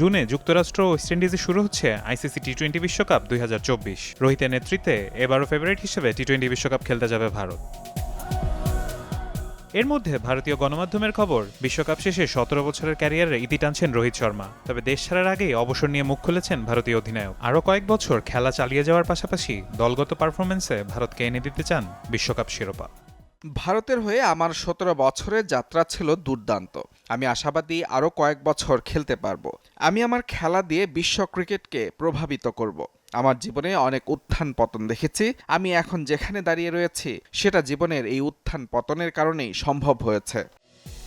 জুনে যুক্তরাষ্ট্র ওয়েস্ট ইন্ডিজে শুরু হচ্ছে আইসিসি টি টোয়েন্টি বিশ্বকাপ দুই হাজার চব্বিশ। রোহিতের নেতৃত্বে এবারও ফেভারিট হিসেবে টি টোয়েন্টি বিশ্বকাপ খেলতে যাবে ভারত। এর মধ্যে ভারতীয় গণমাধ্যমের খবর, বিশ্বকাপ শেষে সতেরো বছরের ক্যারিয়ারে ইতি টানছেন রোহিত শর্মা। তবে দেশ ছাড়ার আগেই অবসর নিয়ে মুখ খুলেছেন ভারতীয় অধিনায়ক। আরও কয়েক বছর খেলা চালিয়ে যাওয়ার পাশাপাশি দলগত পারফরমেন্সে ভারতকে এনে দিতে চান বিশ্বকাপ শিরোপা। ভারতের হয়ে আমার সতেরো বছরের যাত্রা ছিল দুর্দান্ত। আমি আশাবাদী আরও কয়েক বছর খেলতে পারব। আমি আমার খেলা দিয়ে বিশ্ব ক্রিকেটকে প্রভাবিত করব। আমার জীবনে অনেক উত্থান পতন দেখেছি। আমি এখন যেখানে দাঁড়িয়ে রয়েছি, সেটা জীবনের এই উত্থান পতনের কারণেই সম্ভব হয়েছে।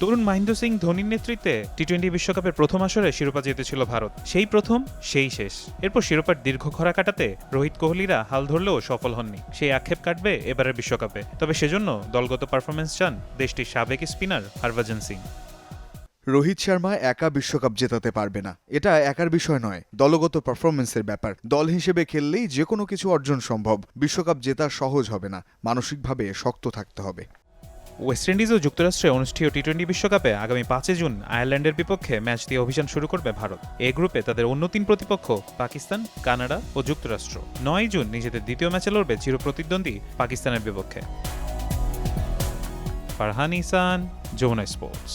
তরুণ মহেন্দ্র সিং ধোনির নেতৃত্বে টি টোয়েন্টি বিশ্বকাপের প্রথম আসরে শিরোপা জিতেছিল ভারত। সেই প্রথম, সেই শেষ। এরপর শিরোপার দীর্ঘ খরা কাটাতে রোহিত কোহলিরা হাল ধরলেও সফল হননি। সেই আক্ষেপ কাটবে এবারের বিশ্বকাপে। তবে সেজন্য দলগত পারফরমেন্স চান দেশটির সাবেক স্পিনার হরভজন সিং। রোহিত শর্মা একা বিশ্বকাপ জেতাতে পারবে না। এটা একার বিষয় নয়, দলগত পারফরমেন্সের ব্যাপার। দল হিসেবে খেললেই যে কোনো কিছু অর্জন সম্ভব। বিশ্বকাপ জেতা সহজ হবে না। মানসিকভাবে শক্ত থাকতে হবে। ওয়েস্ট ইন্ডিজ ও যুক্তরাষ্ট্রে অনুষ্ঠিত টি টোয়েন্টি বিশ্বকাপে আগামী পাঁচই জুন আয়ারল্যান্ডের বিপক্ষে ম্যাচ দিয়ে অভিযান শুরু করবে ভারত। এ গ্রুপে তাদের অন্য তিন প্রতিপক্ষ পাকিস্তান, কানাডা ও যুক্তরাষ্ট্র। নয় জুন নিজেদের দ্বিতীয় ম্যাচে লড়বে চির প্রতিদ্বন্দ্বী পাকিস্তানের বিপক্ষে। ফারহান ইসান, যমুনা স্পোর্টস।